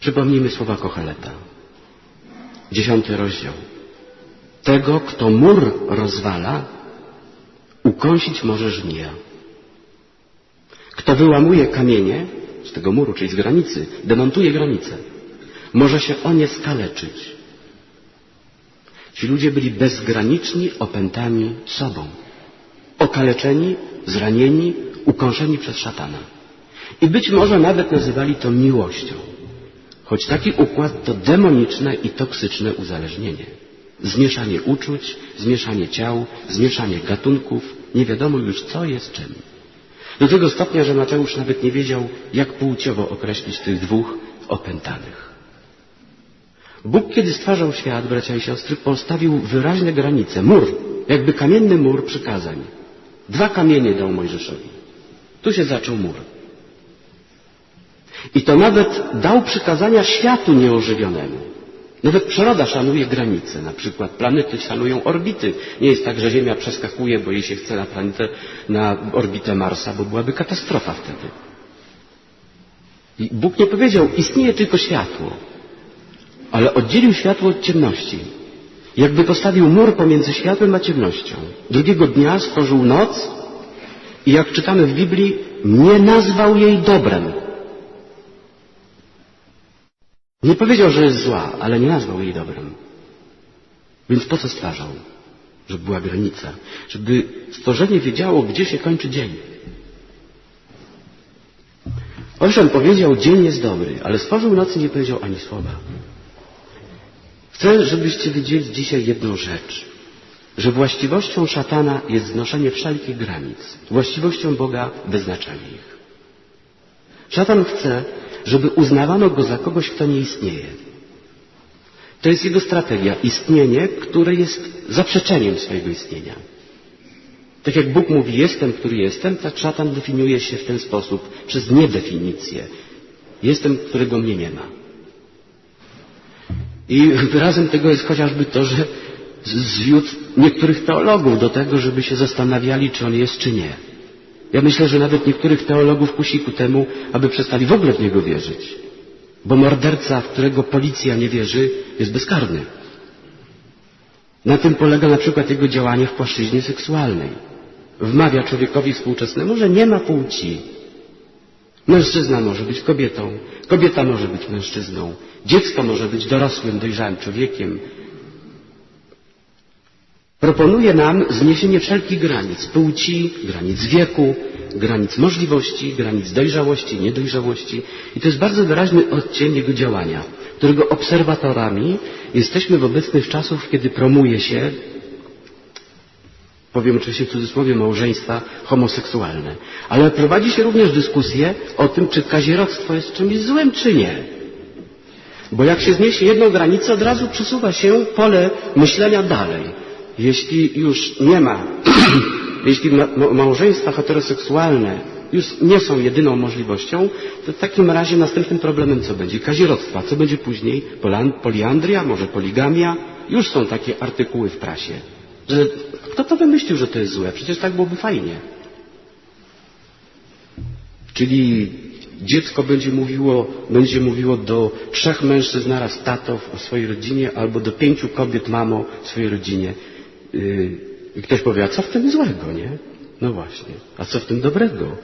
Przypomnijmy słowa Kocheleta. Dziesiąty rozdział. Tego, kto mur rozwala, ukąsić może żmija. Kto wyłamuje kamienie z tego muru, czyli z granicy, demontuje granicę, może się o nie skaleczyć. Ci ludzie byli bezgraniczni, opętani sobą, okaleczeni, zranieni, ukąszeni przez szatana. I być może nawet nazywali to miłością. Choć taki układ to demoniczne i toksyczne uzależnienie. Zmieszanie uczuć, zmieszanie ciał, zmieszanie gatunków, nie wiadomo już co jest czym. Do tego stopnia, że Mateusz nawet nie wiedział, jak płciowo określić tych dwóch opętanych. Bóg, kiedy stwarzał świat, bracia i siostry, postawił wyraźne granice, mur, jakby kamienny mur przykazań. Dwa kamienie dał Mojżeszowi. Tu się zaczął mur. I to nawet dał przykazania światu nieożywionemu. Nawet przyroda szanuje granice. Na przykład planety szanują orbity. Nie jest tak, że Ziemia przeskakuje, bo jej się chce na planetę, na orbitę Marsa, bo byłaby katastrofa wtedy. I Bóg nie powiedział, istnieje tylko światło, ale oddzielił światło od ciemności. Jakby postawił mur pomiędzy światłem a ciemnością. Drugiego dnia stworzył noc i jak czytamy w Biblii, nie nazwał jej dobrem. Nie powiedział, że jest zła, ale nie nazwał jej dobrem. Więc po co stwarzał? Żeby była granica. Żeby stworzenie wiedziało, gdzie się kończy dzień. Owszem, powiedział, dzień jest dobry, ale stworzył nocy nie powiedział ani słowa. Chcę, żebyście wiedzieli dzisiaj jedną rzecz. Że właściwością szatana jest znoszenie wszelkich granic. Właściwością Boga wyznaczanie ich. Szatan chce, żeby uznawano go za kogoś, kto nie istnieje. To jest jego strategia. Istnienie, które jest zaprzeczeniem swojego istnienia. Tak jak Bóg mówi, jestem, który jestem, tak szatan definiuje się w ten sposób, przez niedefinicję. Jestem, którego mnie nie ma. I wyrazem tego jest chociażby to, że zwiódł niektórych teologów do tego, żeby się zastanawiali, czy on jest, czy nie. Ja myślę, że nawet niektórych teologów kusi ku temu, aby przestali w ogóle w niego wierzyć. Bo morderca, w którego policja nie wierzy, jest bezkarny. Na tym polega na przykład jego działanie w płaszczyźnie seksualnej. Wmawia człowiekowi współczesnemu, że nie ma płci. Mężczyzna może być kobietą, kobieta może być mężczyzną, dziecko może być dorosłym, dojrzałym człowiekiem, proponuje nam zniesienie wszelkich granic płci, granic wieku, granic możliwości, granic dojrzałości, niedojrzałości. I to jest bardzo wyraźny odcień jego działania, którego obserwatorami jesteśmy w obecnych czasów, kiedy promuje się, powiem oczywiście w cudzysłowie, małżeństwa homoseksualne. Ale prowadzi się również dyskusję o tym, czy kazirodztwo jest czymś złym, czy nie. Bo jak się zniesie jedną granicę, od razu przesuwa się pole myślenia dalej. Jeśli już nie ma, jeśli małżeństwa heteroseksualne już nie są jedyną możliwością, to w takim razie następnym problemem co będzie? Kazirodztwa. Co będzie później? Poliandria, może poligamia? Już są takie artykuły w prasie. Że kto to wymyślił, że to jest złe? Przecież tak byłoby fajnie. Czyli dziecko będzie mówiło, będzie mówiło do trzech mężczyzn naraz tato w swojej rodzinie, albo do pięciu kobiet mamo w swojej rodzinie. Yy, ktoś powie, a co w tym złego, nie? No właśnie, a co w tym dobrego?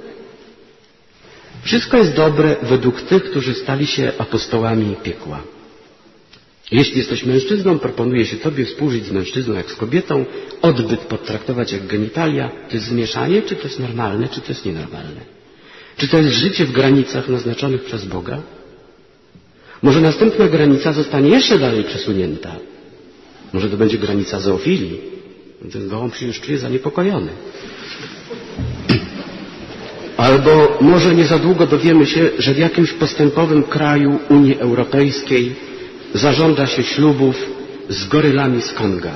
Wszystko jest dobre według tych, którzy stali się apostołami piekła. Jeśli jesteś mężczyzną, proponuje się Tobie współżyć z mężczyzną jak z kobietą, odbyt potraktować jak genitalia. To jest zmieszanie, czy to jest normalne, czy to jest nienormalne? Czy to jest życie w granicach naznaczonych przez Boga? Może następna granica zostanie jeszcze dalej przesunięta. Może to będzie granica zoofilii, ten gołąb się już czuje zaniepokojony. Albo może nie za długo dowiemy się, że w jakimś postępowym kraju Unii Europejskiej zażąda się ślubów z gorylami z Konga.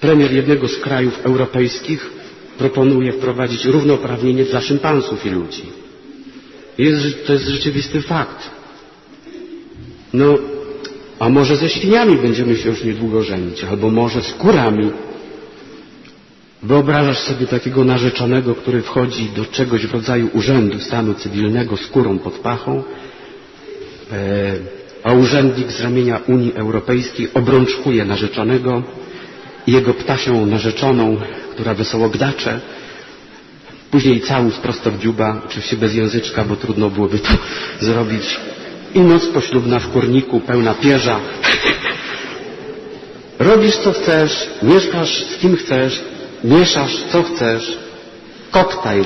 Premier jednego z krajów europejskich proponuje wprowadzić równouprawnienie dla szympansów i ludzi. Jest, to jest rzeczywisty fakt. No, a może ze świniami będziemy się już niedługo żenić, albo może z kurami. Wyobrażasz sobie takiego narzeczonego, który wchodzi do czegoś w rodzaju urzędu stanu cywilnego z kurą pod pachą e, a urzędnik z ramienia Unii Europejskiej obrączkuje narzeczonego i jego ptasią narzeczoną, która wesoło gdacze. Później całus prosto w dziuba, oczywiście bez języczka, bo trudno byłoby to zrobić. I noc poślubna w kurniku, pełna pierza. Robisz co chcesz, mieszkasz z kim chcesz, mieszasz co chcesz. Koktajl.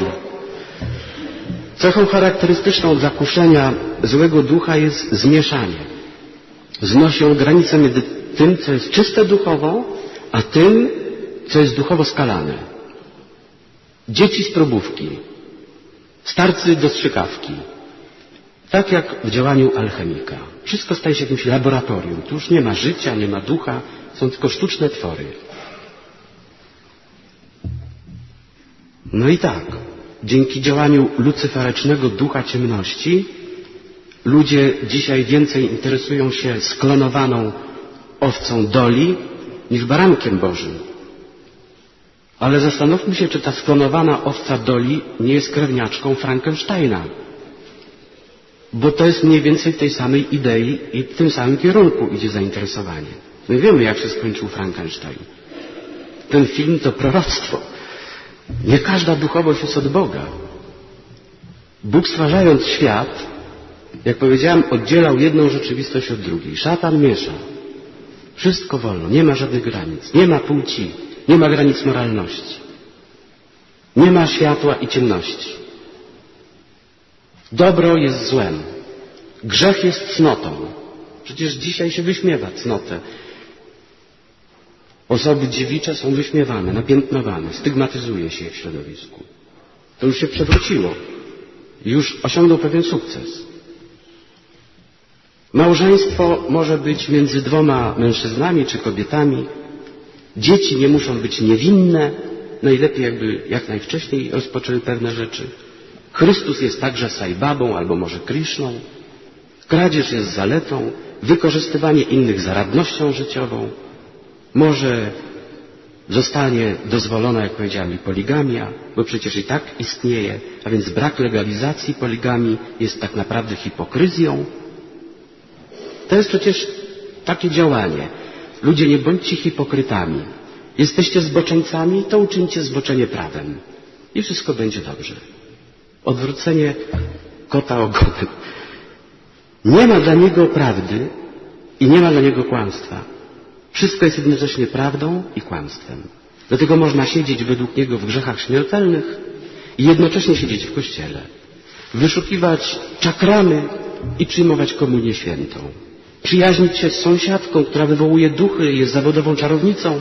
Cechą charakterystyczną dla kuszenia złego ducha jest zmieszanie. Znosi on granicę między tym, co jest czyste duchowo, a tym, co jest duchowo skalane. Dzieci z probówki, starcy do strzykawki. Tak jak w działaniu alchemika. Wszystko staje się jakimś laboratorium. Tu już nie ma życia, nie ma ducha, są tylko sztuczne twory. No i tak, dzięki działaniu lucyferecznego ducha ciemności ludzie dzisiaj więcej interesują się sklonowaną owcą doli niż barankiem Bożym. Ale zastanówmy się, czy ta sklonowana owca doli nie jest krewniaczką Frankensteina. Bo to jest mniej więcej w tej samej idei i w tym samym kierunku idzie zainteresowanie. My wiemy, jak się skończył Frankenstein. Ten film to proroctwo. Nie każda duchowość jest od Boga. Bóg stwarzając świat, jak powiedziałem, oddzielał jedną rzeczywistość od drugiej. Szatan miesza. Wszystko wolno, nie ma żadnych granic, nie ma płci, nie ma granic moralności. Nie ma światła i ciemności. Dobro jest złem. Grzech jest cnotą. Przecież dzisiaj się wyśmiewa cnotę. Osoby dziewicze są wyśmiewane, napiętnowane, stygmatyzuje się je w środowisku. To już się przewróciło. Już osiągnął pewien sukces. Małżeństwo może być między dwoma mężczyznami czy kobietami. Dzieci nie muszą być niewinne. Najlepiej jakby jak najwcześniej rozpoczęły pewne rzeczy. Chrystus jest także sajbabą albo może Kriszną. Kradzież jest zaletą. Wykorzystywanie innych za radnością życiową. Może zostanie dozwolona, jak powiedziałem, poligamia, bo przecież i tak istnieje, a więc brak legalizacji poligami jest tak naprawdę hipokryzją. To jest przecież takie działanie. Ludzie, nie bądźcie hipokrytami. Jesteście zboczeńcami, to uczyńcie zboczenie prawem. I wszystko będzie dobrze. Odwrócenie kota ogonem. Nie ma dla niego prawdy i nie ma dla niego kłamstwa. Wszystko jest jednocześnie prawdą i kłamstwem. Dlatego można siedzieć według niego w grzechach śmiertelnych i jednocześnie siedzieć w kościele. Wyszukiwać czakramy i przyjmować komunię świętą. Przyjaźnić się z sąsiadką, która wywołuje duchy, jest zawodową czarownicą,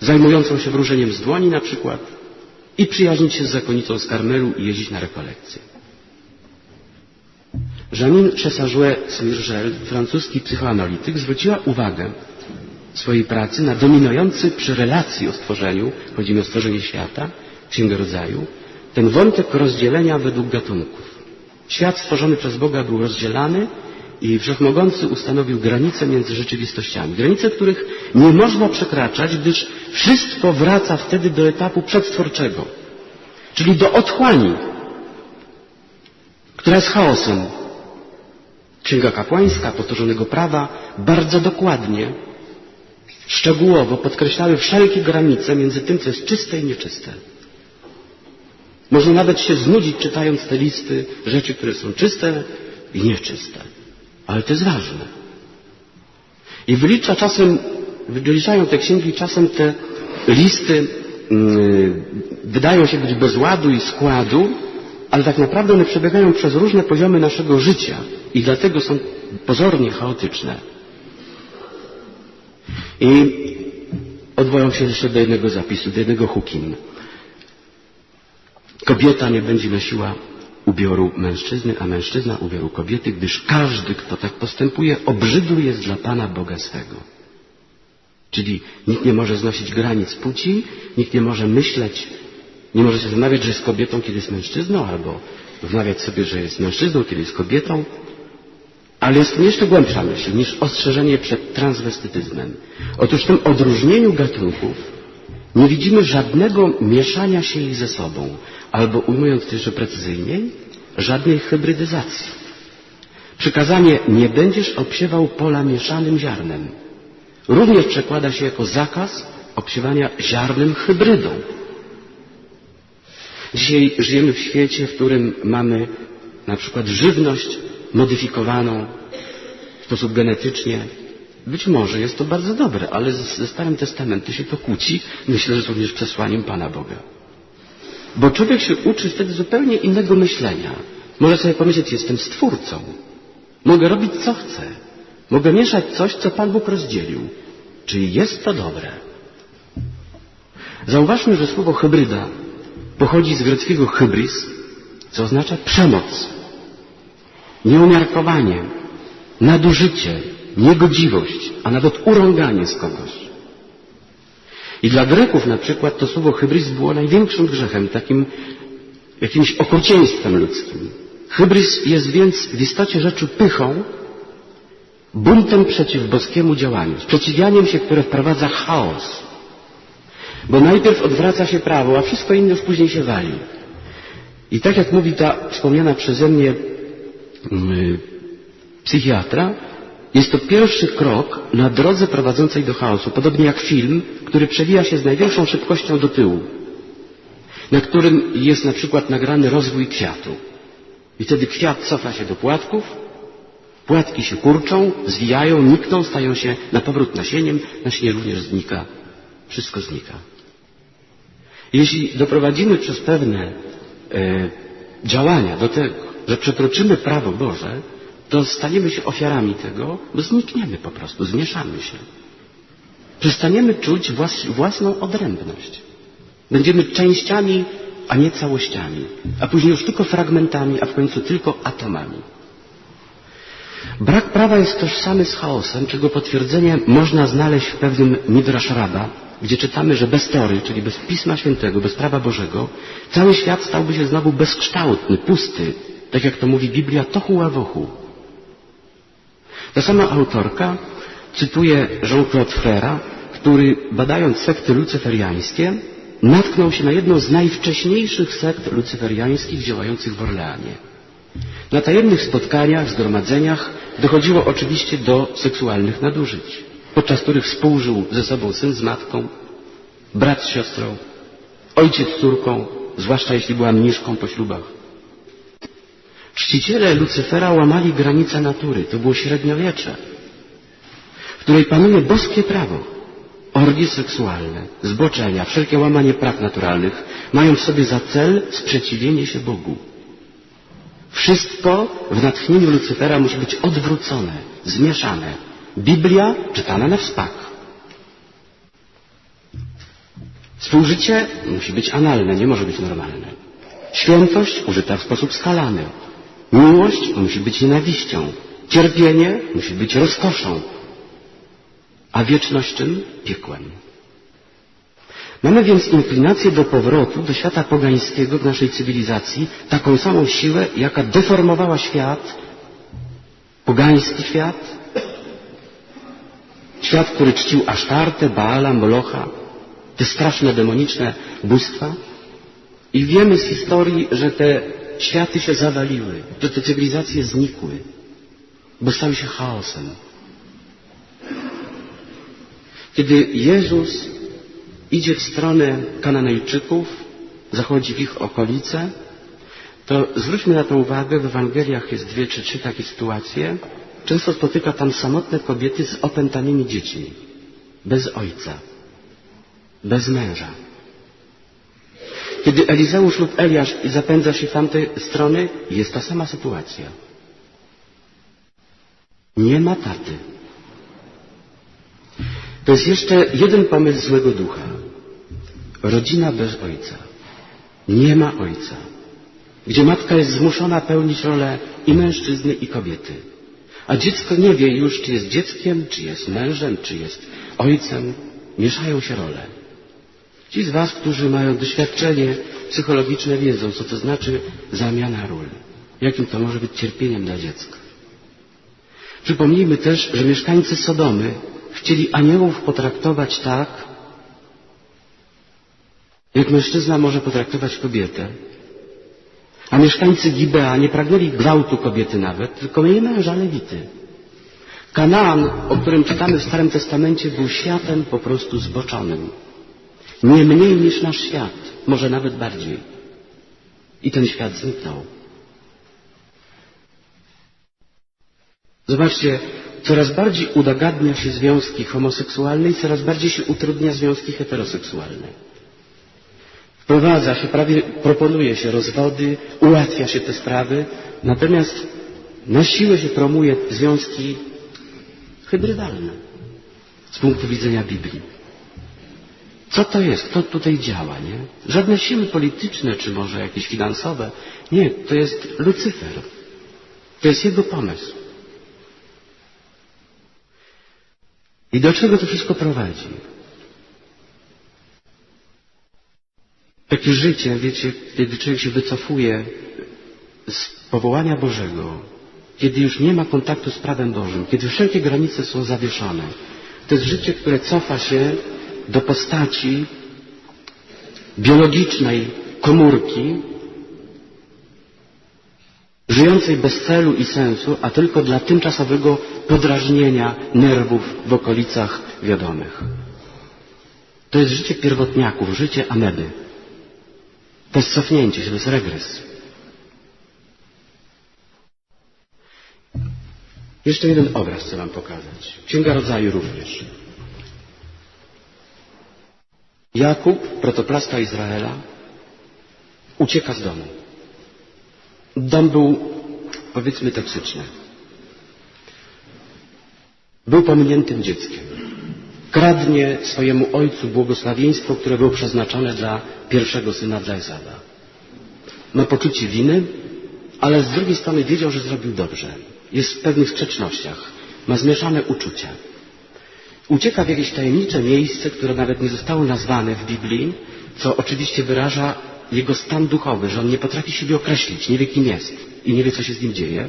zajmującą się wróżeniem z dłoni na przykład. I przyjaźnić się z zakonnicą z Karmelu i jeździć na rekolekcje. Janine Chessajouet-Smirgel, francuski psychoanalityk, zwróciła uwagę w swojej pracy na dominujący przy relacji o stworzeniu, chodzi mi o stworzenie świata, Księgę Rodzaju, ten wątek rozdzielenia według gatunków. Świat stworzony przez Boga był rozdzielany i Wszechmogący ustanowił granice między rzeczywistościami. Granice, których nie można przekraczać, gdyż wszystko wraca wtedy do etapu przedstworczego, czyli do otchłani, która jest chaosem. Księga kapłańska powtórzonego prawa bardzo dokładnie szczegółowo podkreślały wszelkie granice między tym, co jest czyste i nieczyste. Można nawet się znudzić czytając te listy rzeczy, które są czyste i nieczyste. Ale to jest ważne. I wylicza czasem, wyliczają te księgi czasem te listy yy, wydają się być bez ładu i składu, ale tak naprawdę one przebiegają przez różne poziomy naszego życia i dlatego są pozornie chaotyczne. I odwołam się jeszcze do jednego zapisu, do jednego hukim. Kobieta nie będzie nosiła ubioru mężczyzny, a mężczyzna ubioru kobiety, gdyż każdy, kto tak postępuje, obrzydły jest dla Pana Boga swego. Czyli nikt nie może znosić granic płci, nikt nie może myśleć, nie może się zastanawiać, że jest kobietą, kiedy jest mężczyzną, albo wmawiać sobie, że jest mężczyzną, kiedy jest kobietą. Ale jest jeszcze głębsza myśl niż ostrzeżenie przed transwestytyzmem. Otóż w tym odróżnieniu gatunków nie widzimy żadnego mieszania się ich ze sobą, albo ujmując to jeszcze precyzyjniej, żadnej hybrydyzacji. Przykazanie nie będziesz obsiewał pola mieszanym ziarnem. Również przekłada się jako zakaz obsiewania ziarnem hybrydą. Dzisiaj żyjemy w świecie, w którym mamy na przykład żywność modyfikowaną w sposób genetycznie. Być może jest to bardzo dobre, ale ze Starym Testamentem się to kłóci. Myślę, że również przesłaniem Pana Boga. Bo człowiek się uczy wtedy zupełnie innego myślenia. Może sobie pomyśleć, jestem stwórcą. Mogę robić co chcę. Mogę mieszać coś, co Pan Bóg rozdzielił. Czyli jest to dobre. Zauważmy, że słowo hybryda pochodzi z greckiego hybris, co oznacza przemoc, nieumiarkowanie, nadużycie, niegodziwość, a nawet urąganie z kogoś. I dla Greków na przykład to słowo hybrys było największym grzechem, takim jakimś okrucieństwem ludzkim. Hybrys jest więc w istocie rzeczy pychą, buntem przeciw boskiemu działaniu, sprzeciwianiem się, które wprowadza chaos. Bo najpierw odwraca się prawo, a wszystko inne już później się wali. I tak jak mówi ta wspomniana przeze mnie yy, psychiatra, jest to pierwszy krok na drodze prowadzącej do chaosu, podobnie jak film, który przewija się z największą szybkością do tyłu, na którym jest na przykład nagrany rozwój kwiatu. I wtedy kwiat cofa się do płatków, płatki się kurczą, zwijają, nikną, stają się na powrót nasieniem, nasienie również znika. Wszystko znika. Jeśli doprowadzimy przez pewne e, działania do tego, że przekroczymy prawo Boże, to staniemy się ofiarami tego, bo znikniemy po prostu, zmieszamy się. Przestaniemy czuć włas, własną odrębność. Będziemy częściami, a nie całościami, a później już tylko fragmentami, a w końcu tylko atomami. Brak prawa jest tożsamy z chaosem, czego potwierdzenie można znaleźć w pewnym Midrash Rabba, gdzie czytamy, że bez Tory, czyli bez Pisma Świętego, bez prawa Bożego, cały świat stałby się znowu bezkształtny, pusty, tak jak to mówi Biblia, tohu ławohu. Ta sama autorka cytuje Jean-Claude Frera, który badając sekty lucyferiańskie natknął się na jedną z najwcześniejszych sekt lucyferiańskich działających w Orleanie. Na tajemnych spotkaniach, zgromadzeniach dochodziło oczywiście do seksualnych nadużyć, podczas których współżył ze sobą syn z matką, brat z siostrą, ojciec z córką, zwłaszcza jeśli była mniszką po ślubach. Czciciele Lucyfera łamali granice natury. To było średniowiecze, w której panuje boskie prawo. Orgie seksualne, zboczenia, wszelkie łamanie praw naturalnych mają w sobie za cel sprzeciwienie się Bogu. Wszystko w natchnieniu Lucyfera musi być odwrócone, zmieszane. Biblia czytana na wspak. Współżycie musi być analne, nie może być normalne. Świętość użyta w sposób skalany. Miłość musi być nienawiścią. Cierpienie musi być rozkoszą. A wieczność czym? Piekłem. Mamy więc inklinację do powrotu do świata pogańskiego w naszej cywilizacji, taką samą siłę, jaka deformowała świat, pogański świat, świat, który czcił Asztartę, Baala, Molocha, te straszne, demoniczne bóstwa. I wiemy z historii, że te światy się zawaliły, że te cywilizacje znikły, bo stały się chaosem. Kiedy Jezus idzie w stronę Kananejczyków, zachodzi w ich okolice, to zwróćmy na to uwagę, w Ewangeliach jest dwie czy trzy takie sytuacje. Często spotyka tam samotne kobiety z opętanymi dziećmi, bez ojca, bez męża. Kiedy Elizeusz lub Eliasz zapędza się w tamte strony, jest ta sama sytuacja. Nie ma taty. To jest jeszcze jeden pomysł złego ducha. Rodzina bez ojca. Nie ma ojca. Gdzie matka jest zmuszona pełnić rolę i mężczyzny, i kobiety. A dziecko nie wie już, czy jest dzieckiem, czy jest mężem, czy jest ojcem. Mieszają się role. Ci z Was, którzy mają doświadczenie psychologiczne, wiedzą, co to znaczy zamiana ról. Jakim to może być cierpieniem dla dziecka. Przypomnijmy też, że mieszkańcy Sodomy chcieli aniołów potraktować tak, jak mężczyzna może potraktować kobietę. A mieszkańcy Gibea nie pragnęli gwałtu kobiety nawet, tylko jej męża Lewity. Kanaan, o którym czytamy w Starym Testamencie, był światem po prostu zboczonym. Nie mniej niż nasz świat, może nawet bardziej. I ten świat zniknął. Zobaczcie, coraz bardziej udogadnia się związki homoseksualne i coraz bardziej się utrudnia związki heteroseksualne. Wprowadza się, prawie proponuje się rozwody, ułatwia się te sprawy, natomiast na siłę się promuje związki hybrydalne z punktu widzenia Biblii. Co to jest? Kto tutaj działa, nie? Żadne siły polityczne, czy może jakieś finansowe. Nie, to jest Lucyfer. To jest jego pomysł. I do czego to wszystko prowadzi? Takie życie, wiecie, kiedy człowiek się wycofuje z powołania Bożego, kiedy już nie ma kontaktu z prawem Bożym, kiedy wszelkie granice są zawieszone, to jest życie, które cofa się do postaci biologicznej komórki, żyjącej bez celu i sensu, a tylko dla tymczasowego podrażnienia nerwów w okolicach wiadomych. To jest życie pierwotniaków, życie ameby. To jest cofnięcie się, to jest regres. Jeszcze jeden obraz chcę Wam pokazać. Księga Rodzaju również. Jakub, protoplasta Izraela, ucieka z domu. Dom był, powiedzmy, toksyczny. Był pominiętym dzieckiem. Kradnie swojemu ojcu błogosławieństwo, które było przeznaczone dla pierwszego syna, dla Esawa. Ma poczucie winy, ale z drugiej strony wiedział, że zrobił dobrze. Jest w pewnych sprzecznościach. Ma zmieszane uczucia. Ucieka w jakieś tajemnicze miejsce, które nawet nie zostało nazwane w Biblii, co oczywiście wyraża jego stan duchowy, że on nie potrafi siebie określić, nie wie kim jest i nie wie, co się z nim dzieje.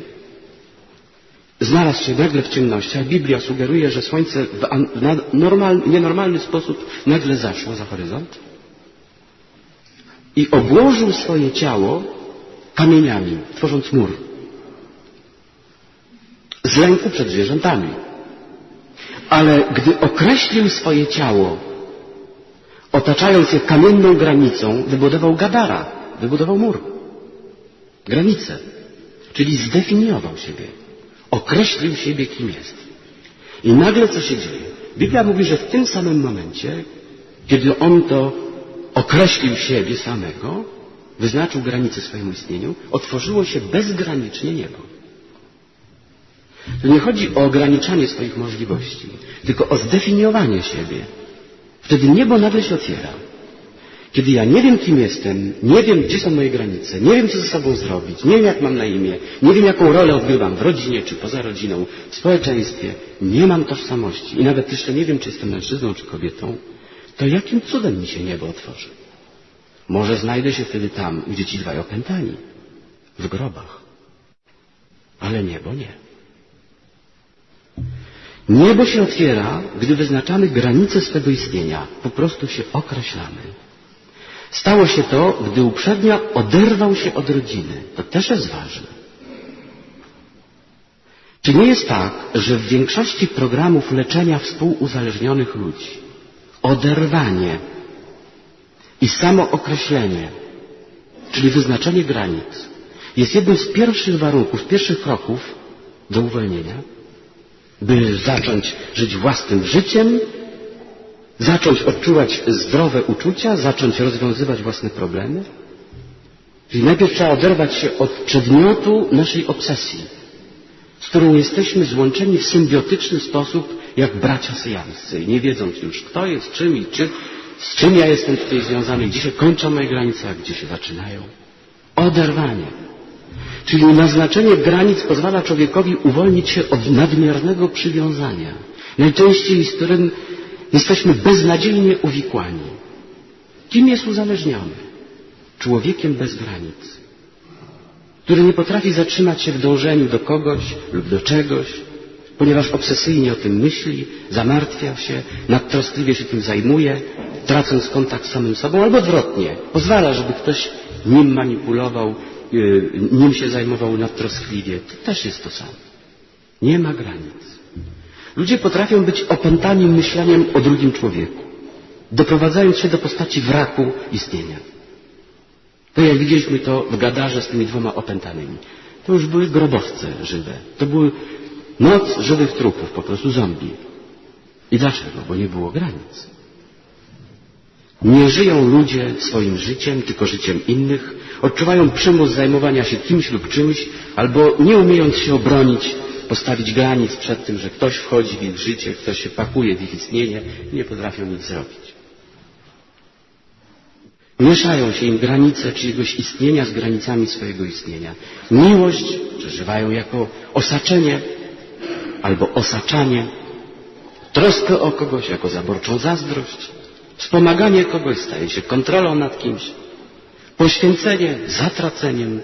Znalazł się nagle w ciemnościach. Biblia sugeruje, że słońce w normal, nienormalny sposób nagle zaszło za horyzont i obłożył swoje ciało kamieniami, tworząc mur. Z lęku przed zwierzętami. Ale gdy określił swoje ciało, otaczając je kamienną granicą, wybudował Gadara, wybudował mur. Granicę. Czyli zdefiniował siebie. Określił siebie, kim jest. I nagle co się dzieje? Biblia mówi, że w tym samym momencie, kiedy on to określił siebie samego, wyznaczył granice swojemu istnieniu, otworzyło się bezgranicznie niebo. To nie chodzi o ograniczanie swoich możliwości, tylko o zdefiniowanie siebie. Wtedy niebo nagle się otwiera. Kiedy ja nie wiem, kim jestem, nie wiem, gdzie są moje granice, nie wiem, co ze sobą zrobić, nie wiem, jak mam na imię, nie wiem, jaką rolę odgrywam w rodzinie czy poza rodziną, w społeczeństwie, nie mam tożsamości i nawet jeszcze nie wiem, czy jestem mężczyzną czy kobietą, to jakim cudem mi się niebo otworzy? Może znajdę się wtedy tam, gdzie ci dwaj opętani, w grobach. Ale niebo nie. Niebo się otwiera, gdy wyznaczamy granice swego istnienia. Po prostu się określamy. Stało się to, gdy uprzednio oderwał się od rodziny. To też jest ważne. Czy nie jest tak, że w większości programów leczenia współuzależnionych ludzi oderwanie i samookreślenie, czyli wyznaczenie granic, jest jednym z pierwszych warunków, pierwszych kroków do uwolnienia? By zacząć żyć własnym życiem, zacząć odczuwać zdrowe uczucia, zacząć rozwiązywać własne problemy. Czyli najpierw trzeba oderwać się od przedmiotu naszej obsesji, z którą jesteśmy złączeni w symbiotyczny sposób, jak bracia syjamscy, nie wiedząc już, kto jest czym i czy, z czym ja jestem tutaj związany, gdzie się kończą moje granice, a gdzie się zaczynają. Oderwanie. Czyli naznaczenie granic pozwala człowiekowi uwolnić się od nadmiernego przywiązania, najczęściej z którym jesteśmy beznadziejnie uwikłani. Kim jest uzależniony? Człowiekiem bez granic, który nie potrafi zatrzymać się w dążeniu do kogoś lub do czegoś, ponieważ obsesyjnie o tym myśli, zamartwia się, nadtroskliwie się tym zajmuje, tracąc kontakt z samym sobą, albo odwrotnie, pozwala, żeby ktoś nim manipulował, nim się zajmował nadtroskliwie. To też jest to samo. Nie ma granic. Ludzie potrafią być opętani myśleniem o drugim człowieku, doprowadzając się do postaci wraku istnienia. To jak widzieliśmy to w Gadarze z tymi dwoma opętanymi. To już były grobowce żywe. To były noc żywych trupów, po prostu zombie. I dlaczego? Bo nie było granic. Nie żyją ludzie swoim życiem, tylko życiem innych. Odczuwają przymus zajmowania się kimś lub czymś, albo nie umiejąc się obronić, postawić granic przed tym, że ktoś wchodzi w ich życie, ktoś się pakuje w ich istnienie, nie potrafią nic zrobić. Mieszają się im granice czyjegoś istnienia z granicami swojego istnienia. Miłość przeżywają jako osaczenie albo osaczanie, troskę o kogoś jako zaborczą zazdrość, wspomaganie kogoś staje się kontrolą nad kimś, poświęcenie zatraceniem.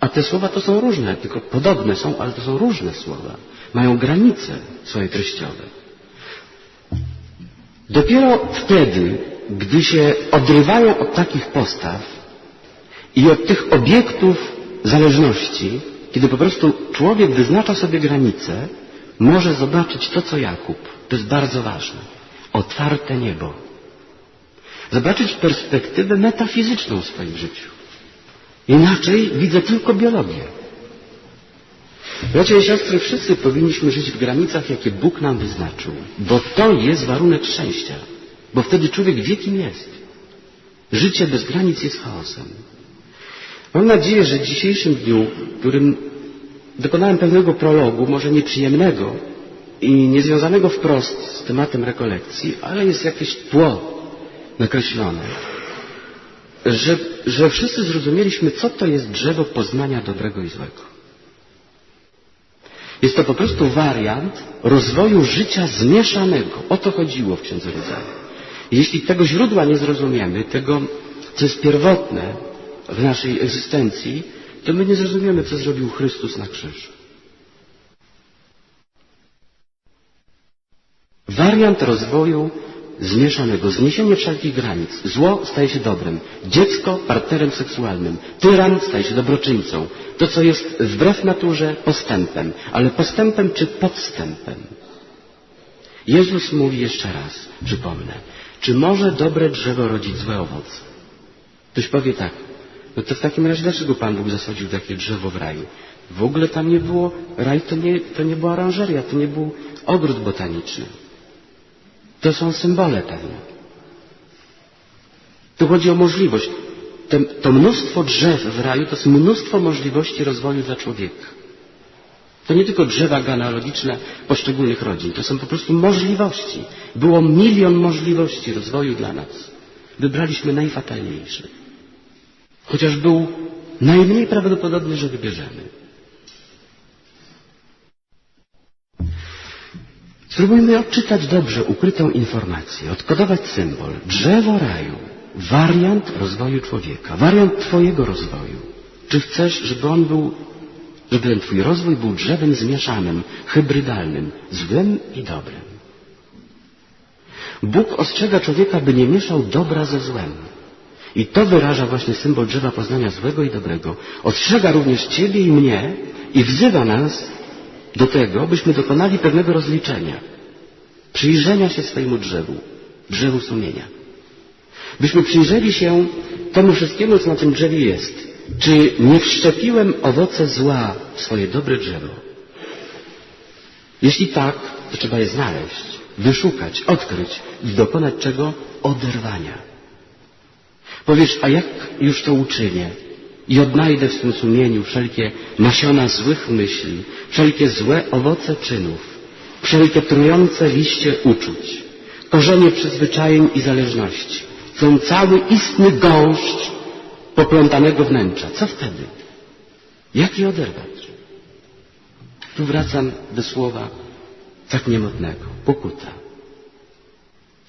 A te słowa to są różne, tylko podobne są, ale to są różne słowa. Mają granice swoje treściowe. Dopiero wtedy, gdy się odrywają od takich postaw i od tych obiektów zależności, kiedy po prostu człowiek wyznacza sobie granice, może zobaczyć to, co Jakub. To jest bardzo ważne. Otwarte niebo. Zobaczyć perspektywę metafizyczną w swoim życiu. Inaczej widzę tylko biologię. Bracia i siostry, wszyscy powinniśmy żyć w granicach, jakie Bóg nam wyznaczył, bo to jest warunek szczęścia, bo wtedy człowiek wie, kim jest. Życie bez granic jest chaosem. Mam nadzieję, że w dzisiejszym dniu, w którym dokonałem pewnego prologu, może nieprzyjemnego i niezwiązanego wprost z tematem rekolekcji, ale jest jakieś tło nakreślone, że, że wszyscy zrozumieliśmy, co to jest drzewo poznania dobrego i złego. Jest to po prostu wariant rozwoju życia zmieszanego. O to chodziło w Księdze Rodzaju. Jeśli tego źródła nie zrozumiemy, tego, co jest pierwotne w naszej egzystencji, to my nie zrozumiemy, co zrobił Chrystus na krzyżu. Wariant rozwoju zmieszanego, zniesienie wszelkich granic. Zło staje się dobrem. Dziecko partnerem seksualnym. Tyran staje się dobroczyńcą. To, co jest wbrew naturze, postępem. Ale postępem czy podstępem? Jezus mówi jeszcze raz, przypomnę, czy może dobre drzewo rodzić złe owoce? Ktoś powie tak, no to w takim razie dlaczego Pan Bóg zasadził takie drzewo w raju? W ogóle tam nie było, raj to nie, to nie była oranżeria, to nie był ogród botaniczny. To są symbole pewne. Tu chodzi o możliwość. To, mnóstwo drzew w raju to jest mnóstwo możliwości rozwoju dla człowieka. To nie tylko drzewa genealogiczne poszczególnych rodzin, to są po prostu możliwości. Było milion możliwości rozwoju dla nas. Wybraliśmy najfatalniejsze. Chociaż był najmniej prawdopodobny, że wybierzemy. Spróbujmy odczytać dobrze ukrytą informację, odkodować symbol. Drzewo raju, wariant rozwoju człowieka, wariant Twojego rozwoju. Czy chcesz, żeby on był, żeby ten Twój rozwój był drzewem zmieszanym, hybrydalnym, złym i dobrym? Bóg ostrzega człowieka, by nie mieszał dobra ze złem. I to wyraża właśnie symbol drzewa poznania złego i dobrego. Ostrzega również Ciebie i mnie i wzywa nas do tego, byśmy dokonali pewnego rozliczenia, przyjrzenia się swojemu drzewu, drzewu sumienia. Byśmy przyjrzeli się temu wszystkiemu, co na tym drzewie jest. Czy nie wszczepiłem owoce zła w swoje dobre drzewo? Jeśli tak, to trzeba je znaleźć, wyszukać, odkryć i dokonać czego? Oderwania. Powiesz, a jak już to uczynię? I odnajdę w swym sumieniu wszelkie nasiona złych myśli, wszelkie złe owoce czynów, wszelkie trujące liście uczuć, korzenie przyzwyczajeń i zależności, ten cały istny gąszcz poplątanego wnętrza. Co wtedy? Jak je oderwać? Tu wracam do słowa tak niemodnego. Pokuta.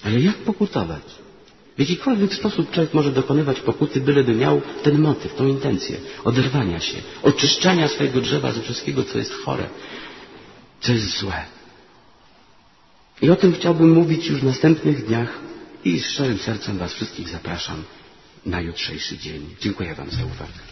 Ale jak pokutować? W jakikolwiek sposób człowiek może dokonywać pokuty, byleby miał ten motyw, tą intencję oderwania się, oczyszczania swojego drzewa ze wszystkiego, co jest chore, co jest złe. I o tym chciałbym mówić już w następnych dniach i z szczerym sercem Was wszystkich zapraszam na jutrzejszy dzień. Dziękuję Wam za uwagę.